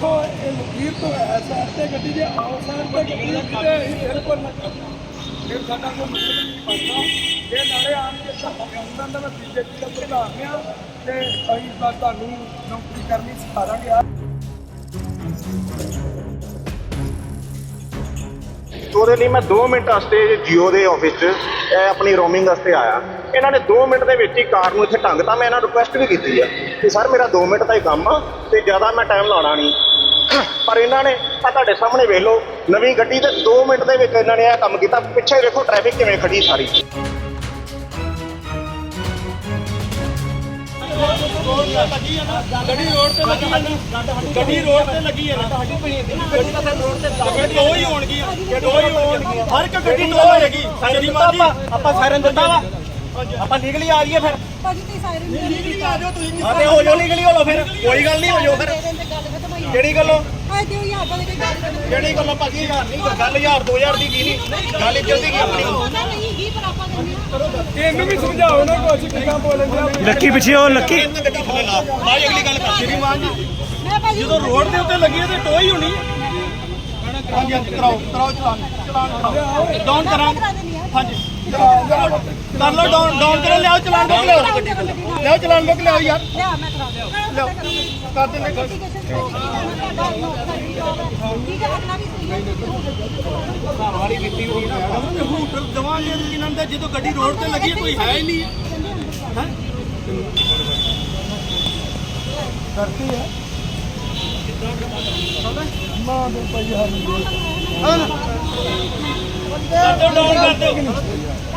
ਇੱਥੋਂ ਇਹ ਲਕੀਰ ਤੋਂ ਹੈ ਤੇ ਗੱਡੀ ਜੇ ਆਓ ਸਾਈਡ ਤੇ ਗੱਡੀ ਤੇ ਬਿਲਕੁਲ ਨਾ ਫਿਰ ਸਾਡਾ ਕੋਈ ਮਤਲਬ ਨਹੀਂ ਬਣਦਾ। ਇਹ ਨਾਲੇ ਆਣ ਕੇ ਸਾਡਾ ਦਾ ਮੈਂ ਬੀਜੇਪੀ ਦਾ ਪ੍ਰਧਾਨ ਆ। ਤੇ ਅਸੀਂ ਤਾਂ ਤੁਹਾਨੂੰ ਨੌਕਰੀ ਕਰਨੀ ਸਿਖਾਵਾਂਗੇ ਆ ਉਹਦੇ ਲਈ ਮੈਂ 2 ਮਿੰਟ ਵਾਸਤੇ ਜੀਓ ਦੇ ਆਫਿਸ 'ਚ ਆਪਣੀ ਰੋਮਿੰਗ ਵਾਸਤੇ ਆਇਆ। ਇਹਨਾਂ ਨੇ 2 ਮਿੰਟ ਦੇ ਵਿੱਚ ਹੀ ਕਾਰ ਨੂੰ ਇੱਥੇ ਢੰਗਤਾ ਮੈਂ ਇਹਨਾਂ ਰਿਕੁਐਸਟ ਵੀ ਕੀਤੀ ਆ ਕਿ ਸਰ ਮੇਰਾ 2 ਮਿੰਟ ਦਾ ਹੀ ਕੰਮ ਆ ਤੇ ਜ਼ਿਆਦਾ ਮੈਂ ਟਾਈਮ ਲਾਉਣਾ ਨਹੀਂ। ਪਰ ਇਹਨਾਂ ਨੇ ਆ ਤੁਹਾਡੇ ਸਾਹਮਣੇ ਵੇਖ ਲਓ, ਨਵੀਂ ਗੱਡੀ ਤੇ 2 ਮਿੰਟ ਦੇ ਵਿੱਚ ਇਹਨਾਂ ਨੇ ਇਹ ਕੰਮ ਕੀਤਾ। ਪਿੱਛੇ ਵੇਖੋ ਟ੍ਰੈਫਿਕ ਕਿਵੇਂ ਖੜੀ ਸਾਰੀ। ਗੱਡੀ ਰੋਡ ਤੇ ਲੱਗੀ ਹੈ ਗੱਡੀ ਰੋਡ ਤੇ ਲੱਗੀ ਹੈ ਗੱਡੀ ਤਾਂ ਰੋਡ ਤੇ ਦੋ ਹੀ ਹੋਣਗੀਆਂ ਦੋ ਹੀ ਹੋਣਗੀਆਂ ਹਰ ਇੱਕ ਗੱਡੀ ਦੋ ਹੋਏਗੀ। ਸ਼੍ਰੀਮਾਨ ਜੀ ਆਪਾਂ ਸਾਇਰਨ ਦਿੱਤਾ ਵਾ। ਆਪਾਂ ਲੀਗਲੀ ਆ ਜਾਈਏ ਫਿਰ। ਭਾਜੀ ਤੇ ਸਾਇਰਨ ਲੀਗਲੀ ਆ ਜਾਓ ਤੁਸੀਂ ਹਾਂ ਤੇ ਹੋ ਜਾਓ ਲੀਗਲੀ ਹੋ ਲਓ ਫਿਰ। ਕੋਈ ਗੱਲ ਨਹੀਂ ਹੋ ਜਾਓ ਫਿਰ। ਕਿਹੜੀ ਗੱਲੋਂ? ਦੇ ਗੱਲ ਖਤਮ ਕਿਹੜੀ ਗੱਲੋਂ ਭਾਜੀ ਹਜ਼ਾਰ ਨਹੀਂ ਗੱਲ ਹਜ਼ਾਰ 2000 ਦੀ ਕੀ ਨਹੀਂ। ਗੱਲ ਇੱਜ਼ਤ ਦੀ ਕੀ ਆਪਣੀ? ਇਹਨੂੰ ਵੀ ਸਮਝਾਓ ਨਾ ਕੁਛ ਕਿਦਾਂ ਬੋਲਣ ਦਿਆ ਲੱਕੀ ਪਿੱਛੇ ਉਹ ਲੱਕੀ। ਗੱਡੀ ਥੱਲੇ ਲਾ। ਬਾਈ ਅਗਲੀ ਗੱਲ ਕਰ। ਸ਼੍ਰੀਮਾਨ ਜੀ। ਜਦੋਂ ਰੋਡ ਦੇ ਉੱਤੇ ਲੱਗੀ ਤੇ ਟੋ ਹੀ ਹੋਣੀ ਹੈ ਹਾਂਜੀ ਹਾਂਜੀ ਕਰਾਓ ਕਰਾਓ ਚਲਾਨ ਚਲਾਨ ਕਰਾਓ। ਡਾਊਨ ਕਰਾਂ। ਹਾਂਜੀ। ਕਰ ਲਓ ਡਾਊਨ ਡਾਊਨ ਕਰੋ ਲਿਆਓ ਚਲਾਨ ਬੁੱਕ ਲਿਆਓ। ਲਿਆਓ ਚਲਾਨ ਬੁੱਕ ਲਿਆਓ ਯਾਰ। ਲਿਆ ਮੈਂ ਕਰਾ ਦਿਆਂ ਲਿਆਓ ਕਰ ਦਿੰਦੇ ਗੱਲ ਠੀਕ ਹੈ। ਅਗਲਾ ਵੀ ਸਹੀ ਹੈ। ਵਾਲੀ ਦਿੱਤੀ ਹੋਈ ਮੈਡਮ ਹੂਟਰ ਦਵਾਂਗੇ ਇਹਨਾਂ ਦਾ ਜਦੋਂ ਗੱਡੀ ਰੋਡ ਤੇ ਲੱਗੀ ਹੈ, ਕੋਈ ਹੈ ਹੀ ਨਹੀਂ। ਹੈ? ਕਰਤੀ ਹੈ। ਮਾਂ ਦੇ ਭਾਈ ਹਰ ਕਰ ਦਿਓ ਡਾਊਨ ਕਰ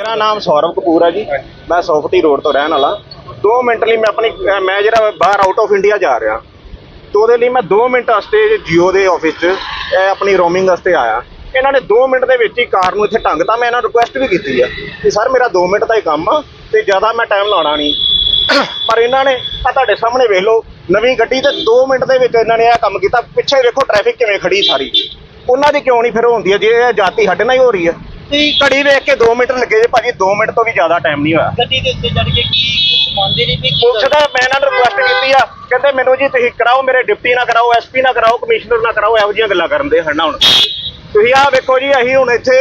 ਮੇਰਾ ਨਾਮ ਸੌਰਵ ਕਪੂਰ ਹੈ ਜੀ। ਮੈਂ ਸੌਫਟੀ ਰੋਡ ਤੋਂ ਰਹਿਣ ਵਾਲਾ। 2 ਮਿੰਟ ਲਈ ਮੈਂ ਆਪਣੀ, ਮੈਂ ਜਿਹੜਾ ਬਾਹਰ ਆਊਟ ਆਫ ਇੰਡੀਆ ਜਾ ਰਿਹਾ। ਤੇ ਉਹਦੇ ਲਈ ਮੈਂ 2 ਮਿੰਟ ਵਾਸਤੇ ਜੀਓ ਦੇ ਆਫਿਸ 'ਚ ਆਪਣੀ ਰੋਮਿੰਗ ਵਾਸਤੇ ਆਇਆ। ਇਹਨਾਂ ਨੇ 2 ਮਿੰਟ ਦੇ ਵਿੱਚ ਹੀ ਕਾਰ ਨੂੰ ਇੱਥੇ ਟੰਗਤਾ ਮੈਂ ਇਹਨਾਂ ਨੂੰ ਰਿਕੁਐਸਟ ਵੀ ਕੀਤੀ ਆ ਕਿ ਸਰ, ਮੇਰਾ 2 ਮਿੰਟ ਦਾ ਹੀ ਕੰਮ ਆ ਤੇ ਜ਼ਿਆਦਾ ਮੈਂ ਟਾਈਮ ਲਾਉਣਾ ਨਹੀਂ। ਪਰ ਇਹਨਾਂ ਨੇ ਆ ਤੁਹਾਡੇ ਸਾਹਮਣੇ ਵੇਖ ਲਓ, ਨਵੀਂ ਗੱਡੀ ਤੇ 2 ਮਿੰਟ ਦੇ ਵਿੱਚ ਇਹਨਾਂ ਨੇ ਇਹ ਕੰਮ ਕੀਤਾ। ਪਿੱਛੇ ਵੇਖੋ ਟ੍ਰੈਫਿਕ ਕਿਵੇਂ ਖੜੀ ਸਾਰੀ। ਉਹਨਾਂ ਦੀ ਕਿਉਂ ਨਹੀਂ ਫਿਰ ਹੁੰਦੀ ਹੈ ਜੇ ਇਹ ਜਾਤੀ ਸਾਡੇ ਨਾਲ ਹੀ ਹੋ ਰਹੀ ਹੈ ਘੜੀ ਵੇਖ ਕੇ 2 ਮਿੰਟ ਲੱਗੇ ਜੇ ਭਾਜੀ 2 ਮਿੰਟ ਤੋਂ ਵੀ ਜ਼ਿਆਦਾ ਟਾਈਮ ਨਹੀਂ ਹੋਇਆ। ਗੱਡੀ ਦੇ ਉੱਤੇ ਚੜ ਕੇ ਕੀ ਕੁਝ ਮੰਨਦੇ ਨਹੀਂ ਵੀ ਪੁਲਿਸ ਦਾ ਮੈਂ ਇਹਨਾਂ ਨੂੰ ਰਿਕੁਐਸਟ ਕੀਤੀ ਆ। ਕਹਿੰਦੇ ਮੈਨੂੰ ਜੀ ਤੁਸੀਂ ਕਰਾਓ ਮੇਰੇ ਡਿਪਟੀ ਨਾ ਕਰਾਓ ਐਸਪੀ ਨਾ ਕਰਾਓ ਕਮਿਸ਼ਨਰ ਨਾ ਕਰਾਓ ਇਹੋ ਜਿਹੀਆਂ ਗੱਲਾਂ ਕਰਨ ਦੇ ਹਨਾ ਹੁਣ। ਤੁਸੀਂ ਆਹ ਵੇਖੋ ਜੀ ਅਸੀਂ ਹੁਣ ਇੱਥੇ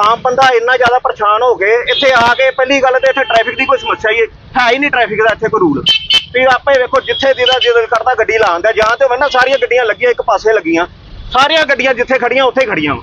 ਆਮ ਬੰਦਾ ਇੰਨਾ ਜ਼ਿਆਦਾ ਪਰੇਸ਼ਾਨ ਹੋ ਗਏ ਇੱਥੇ ਆ ਕੇ ਪਹਿਲੀ ਗੱਲ ਤੇ ਇੱਥੇ ਟ੍ਰੈਫਿਕ ਦੀ ਕੋਈ ਸਮੱਸਿਆ ਹੀ ਹੈ ਹੀ ਨਹੀਂ ਟ੍ਰੈਫਿਕ ਦਾ ਇੱਥੇ ਕੋਈ ਰੂਲ ਤੁਸੀਂ ਆਪੇ ਵੇਖੋ ਜਿੱਥੇ ਜਿਹਦਾ ਜਿਹਦਾ ਕਰਦਾ ਗੱਡੀ ਲਾਉਂਦਾ ਜਾਂ ਤੇ ਹੋਵੇ ਨਾ ਸਾਰੀਆਂ ਗੱਡੀਆਂ ਲੱਗੀਆਂ ਇੱਕ ਪਾਸੇ ਲੱਗੀਆਂ। ਸਾਰੀਆਂ ਗੱਡੀਆਂ ਜਿੱਥੇ ਖੜੀਆਂ ਉੱਥੇ ਖੜੀਆਂ ਵਾਂ।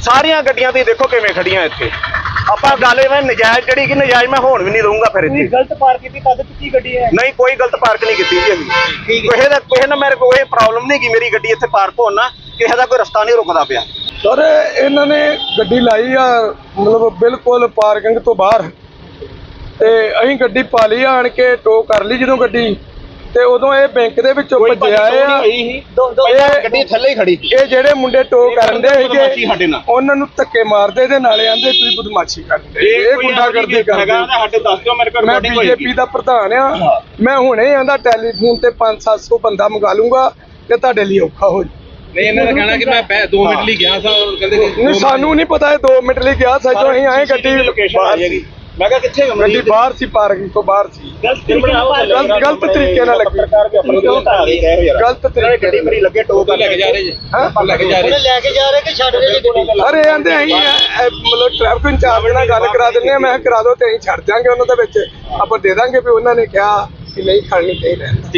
ਸਾਰੀਆਂ ਗੱਡੀਆਂ ਤੁਸੀਂ ਦੇਖੋ ਕਿਵੇਂ ਖੜੀਆਂ ਇੱਥੇ। ਆਪਾਂ ਗੱਲ ਇਹ ਨਜਾਇਜ਼ ਜਿਹੜੀ ਕਿ ਨਜਾਇਜ਼ ਮੈਂ ਹੋਣ ਵੀ ਨਹੀਂ ਦਊਂਗਾ ਫਿਰ ਇੱਥੇ। ਗਲਤ ਪਾਰਕ ਕੀਤੀ ਤਦ ਕਿੱਥੇ ਗੱਡੀ ਹੈ? ਨਹੀਂ ਕੋਈ ਗਲਤ ਪਾਰਕ ਨਹੀਂ ਕੀਤੀ ਜੀ ਅਸੀਂ। ਕਿਸੇ ਦਾ ਕਿਸੇ ਨਾਲ ਮੇਰੇ ਕੋਈ ਪ੍ਰੋਬਲਮ ਨਹੀਂ ਕਿ ਮੇਰੀ ਗੱਡੀ ਇੱਥੇ ਪਾਰਕ ਹੋਣ ਨਾ ਕਿਸੇ ਦਾ ਕੋਈ ਰਸਤਾ ਨਹੀਂ ਰੁਕਦਾ ਪਿਆ। ਸਰ ਇਹਨਾਂ ਨੇ ਗੱਡੀ ਲਾਈ ਆ ਮਤਲਬ ਬਿਲਕੁਲ ਪਾਰਕਿੰਗ ਤੋਂ ਬਾਹਰ। ਤੇ ਅਸੀਂ ਗੱਡੀ ਪਾ ਲਈ ਆਣ ਕੇ ਟੋ ਕਰ ਲਈ ਜਦੋਂ ਗੱਡੀ। ਤੇ ਉਦੋਂ ਇਹ ਬੈਂਕ ਦੇ ਵਿੱਚੋਂ ਭੱਜੇ ਆਏ ਆ। ਇਹ- ਗੱਡੀ ਥੱਲੇ ਹੀ ਖੜੀ ਇਹ ਜਿਹੜੇ ਮੁੰਡੇ ਟੋ ਕਰਨ ਦੇ ਸੀਗੇ। ਉਹਨਾਂ ਨੂੰ ਧੱਕੇ ਮਾਰਦੇ ਤੇ ਨਾਲੇ ਆਂਦੇ ਤੁਸੀਂ ਬਦਮਾਸ਼ੀ ਕਰਦੇ ਇਹ ਗੁੰਡਾਗਰਦੀ ਕਰਦੇ ਸਾਡੇ ਦੱਸ ਦਿਓ ਮੇਰੇ ਕੋਲ ਮੈਂ ਬੀਜੇਪੀ ਦਾ ਪ੍ਰਧਾਨ ਆ। ਮੈਂ ਹੁਣੇ ਆਂਦਾ ਟੈਲੀਫੋਨ ਤੇ 5-700 ਬੰਦਾ ਮੰਗਾ ਲੂੰਗਾ ਤੇ ਤੁਹਾਡੇ ਲਈ ਔਖਾ ਹੋ ਜਾਊ। ਨਹੀਂ ਇਹਨਾਂ ਦਾ ਕਹਿਣਾ ਕਿ ਮੈਂ 2 ਮਿੰਟ ਲਈ ਗਿਆ ਸਾਂ ਕਹਿੰਦੇ ਨਹੀਂ ਸਾਨੂੰ ਨਹੀਂ ਪਤਾ ਇਹ 2 ਮਿੰਟ ਲਈ ਗਿਆ ਸੱਚੋ ਅਸੀਂ ਆਏ ਗੱਡੀ ਲੋਕੇਸ਼ਨ ਆ ਜਾਏਗੀ ਮੈਂ ਕਿਹਾ ਕਿੱਥੇ ਗੱਡੀ ਬਾਹਰ ਸੀ ਪਾਰਕਿੰਗ ਤੋਂ ਬਾਹਰ ਸੀ। ਗਲਤ ਤਰੀਕੇ ਨਾਲ ਲੱਗੀ। ਪੱਤਰਕਾਰ ਵੀ ਆਪਣੇ ਗਏ ਯਾਰ ਗਲਤ ਤਰੀਕੇ ਗੱਡੀ ਮੇਰੀ ਲੱਗੇ ਟੋ ਕਰ ਲੈ ਕੇ ਜਾ ਰਹੇ ਜੀ। ਹਾਂ? ਲੈ ਕੇ ਜਾ ਰਹੇ ਜੀ ਲੈ ਕੇ ਜਾ ਰਹੇ ਕਿ ਛੱਡ ਰਹੇ ਗੱਡੀ ਅਰੇ ਆਂਦੇ ਇਹ ਮਤਲਬ ਟ੍ਰੈਫਿਕ ਇੰਚਾਰਜ ਨਾਲ ਗੱਲ ਕਰਾ ਦਿੰਦੇ ਆ ਮੈਂ ਕਰਾ ਦੋ ਤੇ ਅਸੀਂ ਛੱਡ ਜਾਾਂਗੇ ਉਹਨਾਂ ਦੇ ਵਿੱਚ। ਆਪਾਂ ਦੇ ਦਾਂਗੇ ਵੀ ਉਹਨਾਂ ਨੇ ਕਿਹਾ ਕਿ ਨਹੀਂ ਖੜਨੀ ਚਾਹੀਦੀ